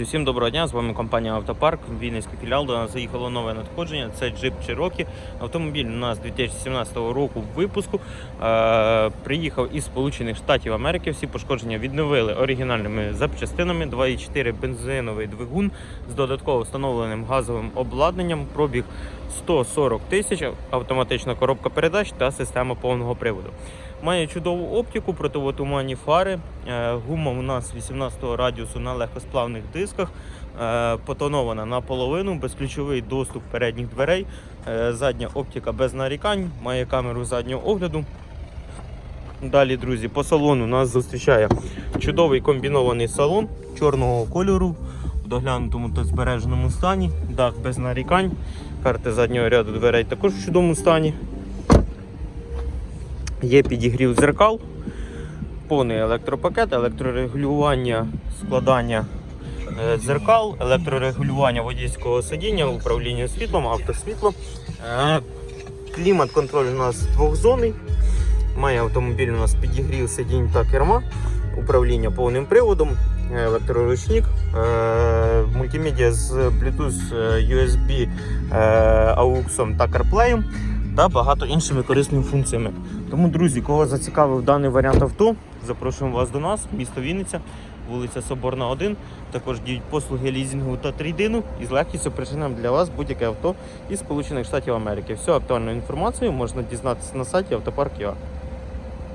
Всім доброго дня, з вами компанія Автопарк, Вінницький філіал. До нас заїхало нове надходження. Це Jeep Cherokee. Автомобіль у нас 2017 року випуску. Е, приїхав із Сполучених Штатів Америки. Всі пошкодження відновили оригінальними запчастинами. 2,4 бензиновий двигун з додатково встановленим газовим обладнанням. Пробіг 140 тисяч, автоматична коробка передач та система повного приводу. Має чудову оптику, противотуманні фари. Е, Гума у нас 18 радіусу на легкосплавних дисках. Е, Потонована наполовину, безключовий доступ передніх дверей. Е, Задня оптика без нарікань, має камеру заднього огляду. Далі, друзі, по салону нас зустрічає чудовий комбінований салон чорного кольору в доглянутому та збереженому стані. Дах без нарікань. Карти заднього ряду дверей також в чудовому стані. Є підігрів зеркал, повний електропакет, електрорегулювання складання е, дзеркал, електрорегулювання водійського сидіння, управління світлом, автосвітло. Е, Клімат-контроль у нас двохзонний. Має автомобіль у нас підігрів сидінь та керма, управління повним приводом, е, електроручник, мультимедіа з Bluetooth, USB, AUX та CarPlay та багато іншими корисними функціями. Тому, друзі, кого зацікавив даний варіант авто, запрошуємо вас до нас, місто Вінниця, вулиця Соборна 1. Також діють послуги лізінгу та трейдину і з легкістю причинам для вас будь-яке авто із Сполучених Штатів Америки. Всю актуальну інформацію можна дізнатися на сайті автопарк.ua.